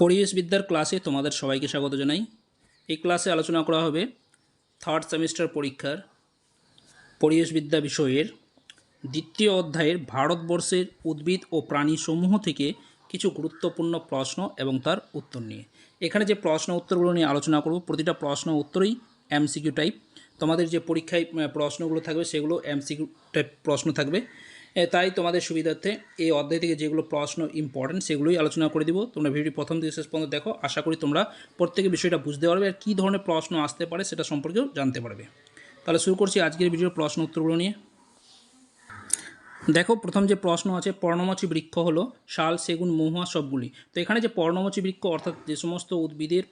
পরিবেশবিদ্যার ক্লাসে তোমাদের সবাইকে স্বাগত জানাই। এই ক্লাসে আলোচনা করা হবে থার্ড সেমিস্টার পরীক্ষার পরিবেশবিদ্যা বিষয়ের দ্বিতীয় অধ্যায়ের ভারতবর্ষের উদ্ভিদ ও প্রাণী সমূহ থেকে কিছু গুরুত্বপূর্ণ প্রশ্ন এবং তার উত্তর নিয়ে। এখানে যে প্রশ্ন উত্তরগুলো নিয়ে আলোচনা করব, প্রতিটা প্রশ্ন উত্তরই এমসিকিউ টাইপ তোমাদের যে পরীক্ষায় প্রশ্নগুলো থাকবে সেগুলো এমসিকিউ টাইপ প্রশ্ন থাকবে। তাই তোমাদের সুবিধার্থে এই অধ্যায় থেকে যেগুলো প্রশ্ন ইম্পর্টেন্ট সেগুলোই আলোচনা করে দিব। তোমরা ভিডিওটি প্রথম থেকে শেষ পর্যন্ত দেখো। আশা করি তোমরা প্রত্যেকে বিষয়টা বুঝতে পারবে আর কী ধরনের প্রশ্ন আসতে পারে সেটা সম্পর্কেও জানতে পারবে। তাহলে শুরু করছি আজকের ভিডিওর প্রশ্ন উত্তরগুলো নিয়ে। দেখো, প্রথম যে প্রশ্ন আছে, পর্ণমোচী বৃক্ষ হলো শাল, সেগুন, মহুয়া সবগুলি। তো এখানে যে পর্ণমোচী বৃক্ষ অর্থাৎ যে সমস্ত উদ্ভিদের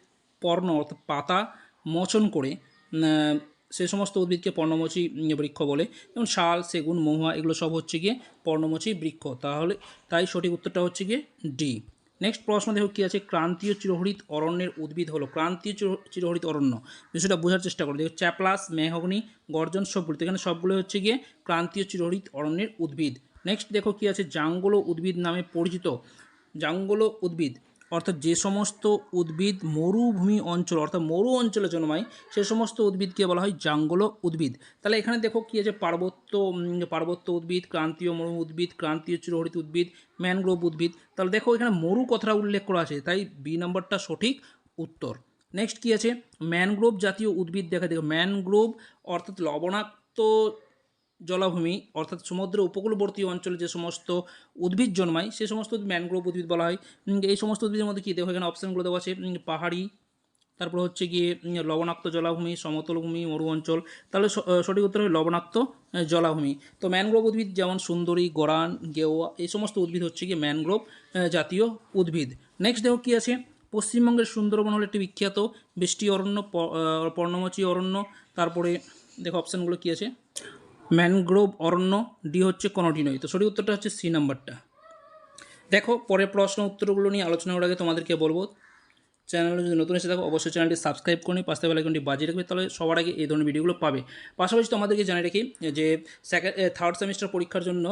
পর্ণ অর্থাৎ পাতা মোচন করে সে সমস্ত উদ্ভিদকে পর্ণমোচী বৃক্ষ বলে। যেমন শাল, সেগুন, মহুয়া, এগুলো সব হচ্ছে গিয়ে পর্ণমোচী বৃক্ষ। তাহলে তাই সঠিক উত্তরটা হচ্ছে গিয়ে ডি। নেক্সট প্রশ্ন দেখো কী আছে? ক্রান্তীয় চিরহরিত অরণ্যের উদ্ভিদ হলো। ক্রান্তীয় চির- চিরহরিত অরণ্য। বিষয়টা বোঝার চেষ্টা করো। দেখো চ্যাপলাস, মেহগনি, গর্জন সবগুলো এখানে সবগুলো হচ্ছে গিয়ে ক্রান্তীয় চিরহরিত অরণ্যের উদ্ভিদ। নেক্সট দেখো কী আছে? জাঙ্গল উদ্ভিদ নামে পরিচিত। জাঙ্গল উদ্ভিদ অর্থাৎ যে সমস্ত উদ্ভিদ মরুভূমি অঞ্চল, অর্থাৎ মরু অঞ্চলে জন্মায়, সে সমস্ত উদ্ভিদকে বলা হয় জাঙ্গল উদ্ভিদ। তাহলে এখানে দেখো কী আছে, পার্বত্য পার্বত্য উদ্ভিদ, ক্রান্তীয় মরু উদ্ভিদ, ক্রান্তীয় চিরহরিত উদ্ভিদ, ম্যানগ্রোভ উদ্ভিদ। তাহলে দেখো এখানে মরু কথাটা উল্লেখ করা আছে, তাই বি নাম্বারটা সঠিক উত্তর। নেক্সট কী আছে? ম্যানগ্রোভ জাতীয় উদ্ভিদ দেখা, দেখো ম্যানগ্রোভ অর্থাৎ লবণাক্ত জলাভূমি, অর্থাৎ সমুদ্র উপকূলবর্তী অঞ্চলে যে সমস্ত উদ্ভিদ জন্মায়, সে সমস্ত ম্যানগ্রোভ উদ্ভিদ বলা হয়। এই সমস্ত উদ্ভিদের মধ্যে কী দেখো এখানে অপশানগুলো দেওয়া আছে? পাহাড়ি, তারপর হচ্ছে গিয়ে লবণাক্ত জলাভূমি, সমতলভূমি, মরু অঞ্চল। তাহলে সঠিক উত্তর হবে লবণাক্ত জলাভূমি। তো ম্যানগ্রোভ উদ্ভিদ যেমন সুন্দরী, গরান, গেওয়া, এই সমস্ত উদ্ভিদ হচ্ছে গিয়ে ম্যানগ্রোভ জাতীয় উদ্ভিদ। নেক্সট দেখো কী আছে? পশ্চিমবঙ্গের সুন্দরবন হলো একটি বিখ্যাত বৃষ্টি অরণ্য পর্ণমোচী অরণ্য। তারপরে দেখো অপশানগুলো কী আছে? ম্যানগ্রোভ অরণ্য ডি হচ্ছে কোনোটি নয়। তো সঠিক উত্তরটা হচ্ছে সি নাম্বারটা। দেখো, পরের প্রশ্ন উত্তরগুলো নিয়ে আলোচনা করার আগে তোমাদেরকে বলব, চ্যানেলে যদি নতুন এসে থাকো, অবশ্যই চ্যানেলটি সাবস্ক্রাইব করে পাশে বেলাইকনটি বাজিয়ে রাখবে, তাহলে সবার আগে এই ধরনের ভিডিওগুলো পাবে। পাশাপাশি তোমাদেরকে জানিয়ে রাখি যে সেকেন্ড থার্ড সেমিস্টার পরীক্ষার জন্য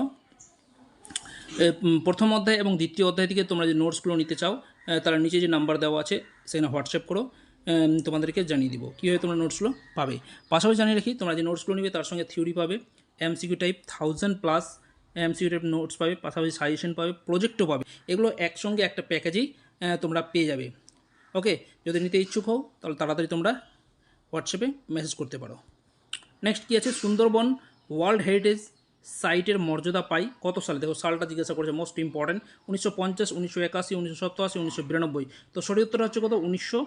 প্রথম অধ্যায় এবং দ্বিতীয় অধ্যায় থেকে তোমরা যে নোটসগুলো নিতে চাও তারা নিচে যে নাম্বার দেওয়া আছে, সেখানে হোয়াটসঅ্যাপ করো। তোমাদেরকে জানিয়ে দিব। কীভাবে তোমরা নোটসগুলো পাবে? পাশাপাশি জানিয়ে রাখি, তোমরা যে নোটসগুলো নিবে তার সঙ্গে থিওরি পাবে MCQ type thousand plus MCQ type notes পাবে, পাশাপাশি সাজেশন পাবে প্রজেক্টও পাবে। এগুলো একসঙ্গে একটা প্যাকেজেই তোমরা পেয়ে যাবে। ওকে যদি নিতে ইচ্ছুক হও, তাহলে তাড়াতাড়ি তোমরা হোয়াটসঅ্যাপে মেসেজ করতে পারো। নেক্সট কী আছে? সুন্দরবন ওয়ার্ল্ড হেরিটেজ সাইটের মর্যাদা পাই। কত সালে? দেখো, সালটা জিজ্ঞাসা করেছে মোস্ট ইম্পর্ট্যান্ট উনিশশো পঞ্চাশ, উনিশশো একাশি, উনিশশো সপ্তাশি উনিশশো বিরানব্বই। তো সঠিক উত্তর হচ্ছে কত? উনিশশো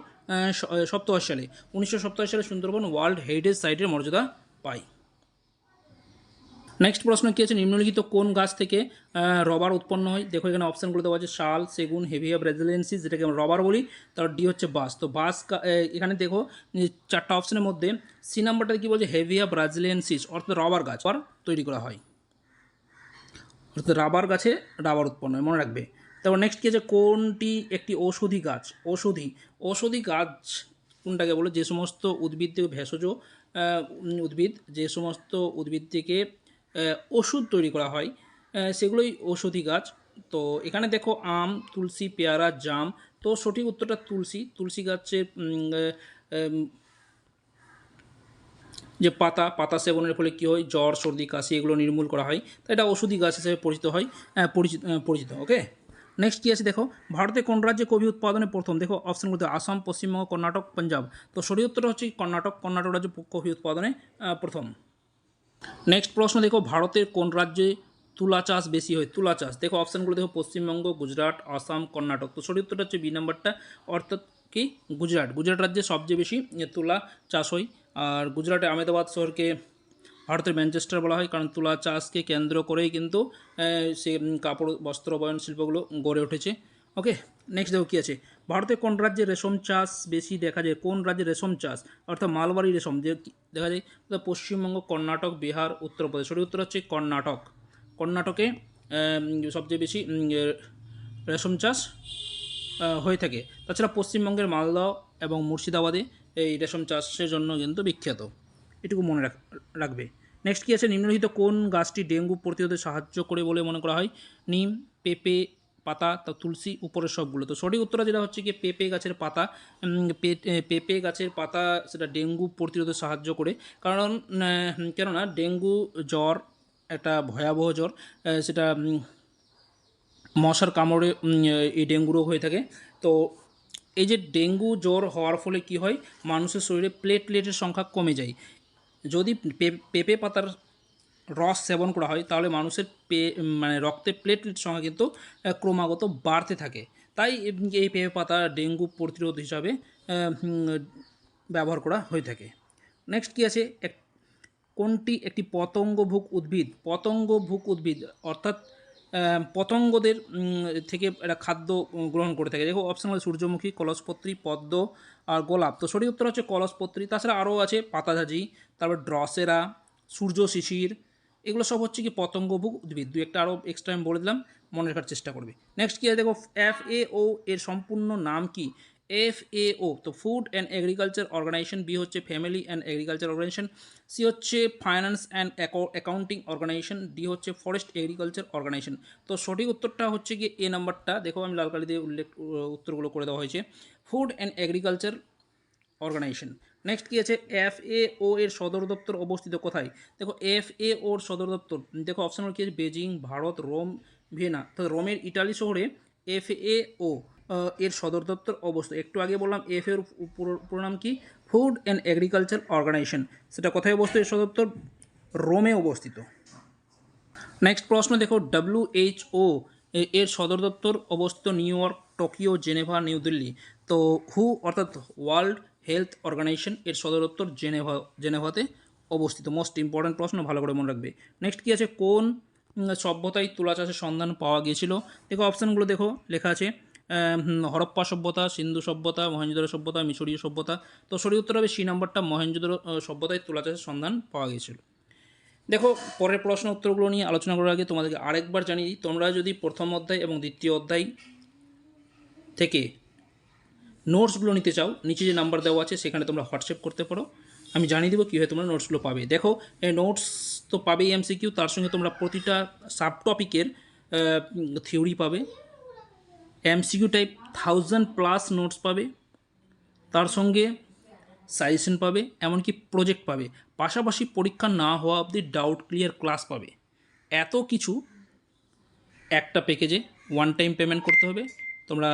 সপ্তাশি সালে। উনিশশো সপ্তাশি সালে সুন্দরবন ওয়ার্ল্ড হেরিটেজ সাইটের মর্যাদা পায় নেক্সট প্রশ্ন কী আছে? নিম্নলিখিত কোন গাছ থেকে রবার উৎপন্ন হয়? দেখো, এখানে অপশানগুলো দেওয়া আছে, শাল, সেগুন হেভিয়া ব্রাজিলিয়ানসিস যেটাকে আমরা রবার বলি, তার ডি হচ্ছে বাস তো বাস এখানে দেখো চারটা অপশানের মধ্যে সি নাম্বারটা কী বলছে? হেভিয়া ব্রাজিলিয়ানসিস অর্থাৎ রবার গাছ তৈরি করা হয়। অর্থাৎ রাবার গাছে রাবার উৎপন্ন হয়, মনে রাখবে। তারপর নেক্সট কী আছে? কোনটি একটি ঔষধি গাছ? ঔষধি ঔষধি গাছ কোনটাকে বলে? যে সমস্ত উদ্ভিদ থেকে ভেষজ উদ্ভিদ, যে সমস্ত উদ্ভিদ থেকে ওষুধ তৈরি করা হয় সেগুলোই ঔষধি গাছ। তো এখানে দেখো আম, তুলসী, পেয়ারা, জাম। তো সঠিক উত্তরটা তুলসী। তুলসী গাছের যে পাতা পাতা সেবনের ফলে কী হয়? জ্বর, সর্দি, কাশি এগুলো নির্মূল করা হয়। তো এটা ওষুধি গাছ হিসেবে পরিচিত হয় পরিচিত পরিচিত, ওকে? নেক্সট কী আছে দেখো? ভারতে কোন রাজ্যে কবি উৎপাদনে প্রথম? দেখো অপশনগুলোতে আসাম, পশ্চিমবঙ্গ, কর্ণাটক, পাঞ্জাব। তো সঠিক উত্তরটা হচ্ছে কর্ণাটক। কর্ণাটক রাজ্যে কফি উৎপাদনে প্রথম। নেক্সট প্রশ্ন দেখো, ভারতের কোন রাজ্যে তুলা চাষ বেশি হয়? তুলা চাষ। দেখো অপশানগুলো দেখো, পশ্চিমবঙ্গ, গুজরাট, আসাম, কর্ণাটক। তো সঠিক উত্তরটা হচ্ছে বি নাম্বারটা, অর্থাৎ কি? গুজরাট। গুজরাট রাজ্যে সবচেয়ে বেশি তুলা চাষ হয়। আর গুজরাটে আহমেদাবাদ শহরকে ভারতের ম্যানচেস্টার বলা হয়, কারণ তুলা চাষকে কেন্দ্র করেই কিন্তু সে কাপড়, বস্ত্র বয়ন শিল্পগুলো গড়ে উঠেছে। ওকে নেক্সট দেখো কী আছে। ভারতে কোন রাজ্যে রেশম চাষ বেশি দেখা যায়? কোন রাজ্যে রেশম চাষ? অর্থাৎ মালবাড়ি রেশম, যে দেখা যায়? পশ্চিমবঙ্গ, কর্ণাটক, বিহার, উত্তরপ্রদেশ। সঠিক উত্তর হচ্ছে কর্ণাটক। কর্ণাটকে সবচেয়ে বেশি রেশম চাষ হয়ে থাকে। তাছাড়া পশ্চিমবঙ্গের মালদহ এবং মুর্শিদাবাদে এই রেশম চাষের জন্য কিন্তু বিখ্যাত। এটুকু মনে রাখ, রাখবে। নেক্সট কী আছে? নিম্নলিখিত কোন গাছটি ডেঙ্গু প্রতিরোধে সাহায্য করে বলে মনে করা হয়? নিম, পেঁপে, পাতা, তা তুলসী, উপরের সবগুলো। তো সঠিক উত্তর যেটা হচ্ছে কি, পেঁপে গাছের পাতা পেঁপে গাছের পাতা সেটা ডেঙ্গু প্রতিরোধে সাহায্য করে। কারণ কেননা ডেঙ্গু জ্বর, একটা ভয়াবহ জ্বর সেটা মশার কামড়ে এই ডেঙ্গু রোগ হয়ে থাকে। তো এই যে ডেঙ্গু জ্বর হওয়ার ফলে কি হয়? মানুষের শরীরে প্লেটলেটের সংখ্যা কমে যায়। যদি পেঁপে পাতার রস সেবন করা হয়, তাহলে মানুষের পে মানে রক্তে প্লেটলেট সংখ্যা কিন্তু ক্রমাগত বাড়তে থাকে। তাই এই পেঁপে পাতা ডেঙ্গু প্রতিরোধ হিসাবে ব্যবহার করা হয়ে থাকে। নেক্সট কী আছে? কোনটি একটি পতঙ্গভুক উদ্ভিদ? পতঙ্গভুক উদ্ভিদ, অর্থাৎ পতঙ্গদের থেকে একটা খাদ্য গ্রহণ করে থাকে। দেখো অপশন হলো সূর্যমুখী, কলসপত্রী, পদ্ম আর গোলাপ। তো সঠিক উত্তর হচ্ছে কলসপত্রী। তাছাড়া আরও আছে পাতাঝাজি তারপর ড্রসেরা, সূর্য শিশির। এগুলো সব হচ্ছে কি পতঙ্গভুক উদ্ভিদ। দু একটা আরও এক্সট্রা আমি বলে দিলাম, মনে রাখার চেষ্টা করবে। নেক্সট কী আছে? দেখো এফ এ ও এর সম্পূর্ণ নাম কি? এফ এ ও তো food and agriculture organization B হচ্ছে family and agriculture organization C হচ্ছে finance and accounting organization D হচ্ছে ফরেস্ট এগ্রিকালচার অর্গানাইজেশন তো সঠিক উত্তরটা হচ্ছে কি এ নাম্বারটা, দেখো আমি লাল কালি দিয়ে উল্লেখ উত্তরগুলো করে দেওয়া হয়েছে। Food and agriculture organization next কী আছে? এফ ও এর সদর দপ্তর অবস্থিত কোথায়? দেখো এফ ওর সদর দপ্তর, দেখো অপশন কী আছে? বেজিং ভারত রোম ভিয়েনা তো রোমের ইটালি শহরে এফ এ ও এর সদর দপ্তর অবস্থিত। একটু আগে বললাম, এফ এর পুরো নাম কি? ফুড অ্যান্ড এগ্রিকালচার অর্গানাইজেশন সেটা কোথায় অবস্থিত এর সদর দপ্তর? রোমে অবস্থিত। নেক্সট প্রশ্ন দেখো ডাব্লিউ এইচ ও এর সদর দপ্তর অবস্থিত New York, Tokyo, Geneva, New Delhi. তো হু, অর্থাৎ ওয়ার্ল্ড হেলথ অর্গানাইজেশন এর সদর দপ্তর জেনেভা জেনেভাতে অবস্থিত। মোস্ট ইম্পর্ট্যান্ট প্রশ্ন, ভালো করে মনে রাখবে। নেক্সট কী আছে? কোন সভ্যতায় তুলা চাষের সন্ধান পাওয়া গিয়েছিল? দেখো অপশানগুলো দেখো, লেখা আছে। হরপ্পা সভ্যতা, সিন্ধু সভ্যতা মহেঞ্জোদারো সভ্যতা, মিশরীয় সভ্যতা। তো সঠিক উত্তর হবে সি নম্বরটা মহেঞ্জোদারো সভ্যতায় তুলা চাষের সন্ধান পাওয়া গিয়েছিল দেখো, পরের প্রশ্ন উত্তরগুলো নিয়ে আলোচনা করার আগে তোমাদেরকে আরেকবার জানিয়ে দিই, তোমরা যদি প্রথম অধ্যায় এবং দ্বিতীয় অধ্যায় থেকে নোটসগুলো নিতে চাও, নিচে যে নাম্বার দেওয়া আছে সেখানে তোমরা হোয়াটসঅ্যাপ করতে পারো। আমি জানিয়ে দেবো কীভাবে তোমরা নোটসগুলো পাবে। দেখো, এই নোটস তো পাবেই এমসিকিউ তার সঙ্গে তোমরা প্রতিটা সাব টপিকের থিওরি পাবে। MCQ type thousand plus notes পাবে। তার সঙ্গে সাজেশন পাবে, এমনকি প্রজেক্ট পাবে। পাশাপাশি পরীক্ষা না হওয়া অবধি ডাউট ক্লিয়ার ক্লাস পাবে। এত কিছু একটা প্যাকেজে ওয়ান টাইম পেমেন্ট করতে হবে। তোমরা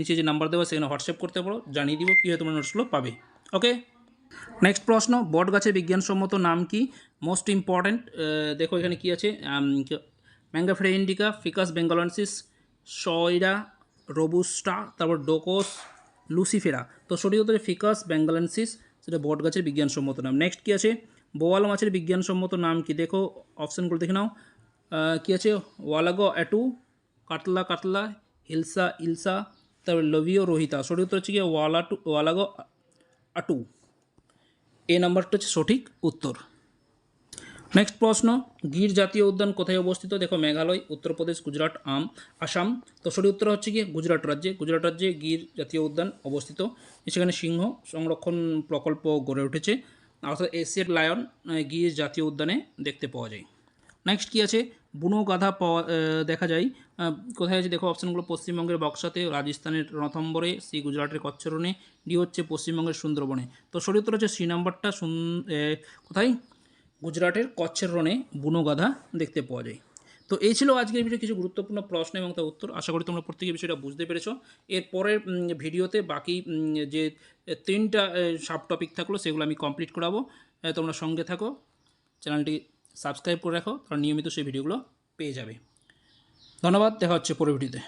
নিচে যে নাম্বার দেওয়া সেখানে হোয়াটসঅ্যাপ করতে পারো। জানিয়ে দিব কীভাবে তোমরা নোটসগুলো পাবে। ওকে নেক্সট প্রশ্ন, বট গাছের বিজ্ঞানসম্মত নাম কি? মোস্ট ইম্পর্ট্যান্ট দেখো এখানে কি আছে ম্যাঙ্গাফ্রে ইন্ডিকা ফিকাস বেঙ্গলানসিস সয়রা রোবুস্টা, তারপর ডোকোস, লুসিফেরা। তো সঠিক উত্তরে ফিকাস বেঙ্গলানসিস সেটা বট গাছের বিজ্ঞানসম্মত নাম। নেক্সট কী আছে? বোয়াল মাছের বিজ্ঞানসম্মত নাম কি? দেখো অপশানগুলো দেখে নাও। কী আছে? ওয়ালাগো, অ্যাটু কাতলা কাতলা হিলসা, ইলসা, তারপর লভিও, রোহিতা। সঠিক উত্তর হচ্ছে কি ওয়ালাটু, ওয়ালাগো আটু। এ নাম্বারটা হচ্ছে সঠিক উত্তর। নেক্সট প্রশ্ন, গির জাতীয় উদ্যান কোথায় অবস্থিত? দেখো, মেঘালয়, উত্তরপ্রদেশ, গুজরাট, আম, আসাম। তো সঠিক উত্তর হচ্ছে কি? গুজরাট রাজ্যে। গুজরাট রাজ্যে গির জাতীয় উদ্যান অবস্থিত। সেখানে সিংহ সংরক্ষণ প্রকল্প গড়ে উঠেছে। অর্থাৎ এশিয়ার লায়ন গির জাতীয় উদ্যানে দেখতে পাওয়া যায়। নেক্সট কী আছে? বুনো গাধা পাওয়া দেখা যায়। কোথায় আছে? দেখো, অপশানগুলো পশ্চিমবঙ্গের বক্সাতে, রাজস্থানের রণথম্বরে, সি, গুজরাটের কচ্ছরণে, ডি হচ্ছে পশ্চিমবঙ্গের সুন্দরবনে। তো সঠিক উত্তর হচ্ছে সি নাম্বারটা কোথায়? গুজরাটের কচ্ছের রণে বুনো গাধা দেখতে পাওয়া যায়। তো এই ছিল আজকের ভিডিও কিছু গুরুত্বপূর্ণ প্রশ্ন এবং তার উত্তর। আশা করি তোমরা প্রত্যেকে বিষয়টা বুঝতে পেরেছ। এর পরের ভিডিওতে বাকি যে তিনটা সাব টপিক থাকল সেগুলো আমি কমপ্লিট করাবো। তোমরা সঙ্গে থাকো। চ্যানেলটি সাবস্ক্রাইব করে রাখো। কারণ নিয়মিত সেই ভিডিওগুলো পেয়ে যাবে। ধন্যবাদ। দেখা হচ্ছে পরের ভিডিওতে।